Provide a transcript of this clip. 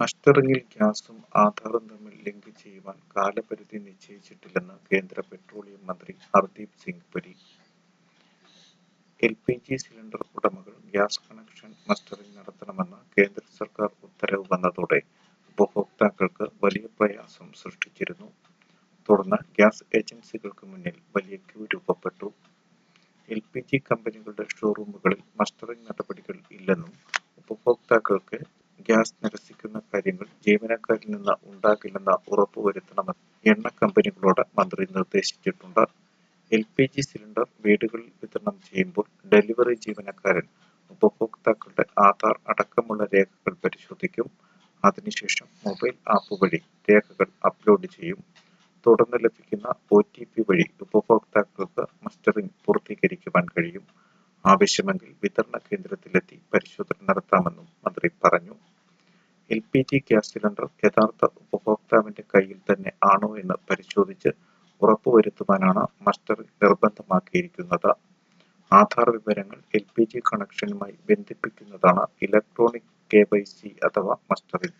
മസ്റ്ററിംഗിൽ ഗ്യാസും ആധാറും തമ്മിൽ ലിങ്ക് ചെയ്യുവാൻ കാലപരിധി നിശ്ചയിച്ചിട്ടില്ലെന്ന് കേന്ദ്ര പെട്രോളിയം മന്ത്രി Hardeep Singh Puri. L P G cylinder ഉടമകൾ ഗ്യാസ് കണക്ഷൻ മസ്റ്ററിംഗ് നടത്തണമെന്ന് കേന്ദ്ര സർക്കാർ ഉത്തരവ് വന്നതോടെ ഉപഭോക്താക്കൾക്ക് വലിയ പ്രയാസം സൃഷ്ടിച്ചിരുന്നു. തുടർന്ന് ഗ്യാസ് ഏജൻസികൾക്ക് മുന്നിൽ വലിയ ക്യൂ രൂപപ്പെട്ടു. എൽ പി ജി കമ്പനികളുടെ ഷോറൂമുകളിൽ മസ്റ്ററിംഗ് നടപടികൾ ഇല്ലെന്നും ഉപഭോക്താക്കൾക്ക് ഗ്യാസ് നിരസിക്കുന്ന കാര്യങ്ങൾ ജീവനക്കാരിൽ നിന്ന് ഉണ്ടാകില്ലെന്ന് ഉറപ്പുവരുത്തണമെന്ന് എണ്ണ കമ്പനികളോട് മന്ത്രി നിർദ്ദേശിച്ചിട്ടുണ്ട്. എൽ പി ജി സിലിണ്ടർ വീടുകളിൽ വിതരണം ചെയ്യുമ്പോൾ ഡെലിവറി ജീവനക്കാരൻ ഉപഭോക്താക്കളുടെ ആധാർ അടക്കമുള്ള രേഖകൾ പരിശോധിക്കും. അതിനുശേഷം മൊബൈൽ ആപ്പ് വഴി രേഖകൾ അപ്ലോഡ് ചെയ്യും. തുടർന്ന് ലഭിക്കുന്ന ഒ ടി പി വഴി ഉപഭോക്താക്കൾക്ക് മസ്റ്ററിംഗ് പൂർത്തീകരിക്കുവാൻ കഴിയും. ആവശ്യമെങ്കിൽ വിതരണ കേന്ദ്രത്തിലെത്തി പരിശോധന നടത്താമെന്നും മന്ത്രി പറഞ്ഞു. L P G gas cylinder യഥാർത്ഥ ഉപഭോക്താവിന്റെ കയ്യിൽ തന്നെ ആണോ എന്ന് പരിശോധിച്ച് ഉറപ്പുവരുത്തുവാനാണ് മസ്റ്റർ നിർബന്ധമാക്കിയിരിക്കുന്നത്. ആധാർ വിവരങ്ങൾ എൽ പി ജി കണക്ഷനുമായി ബന്ധിപ്പിക്കുന്നതാണ് ഇലക്ട്രോണിക് കെ വൈ സി അഥവാ മസ്റ്ററിംഗ്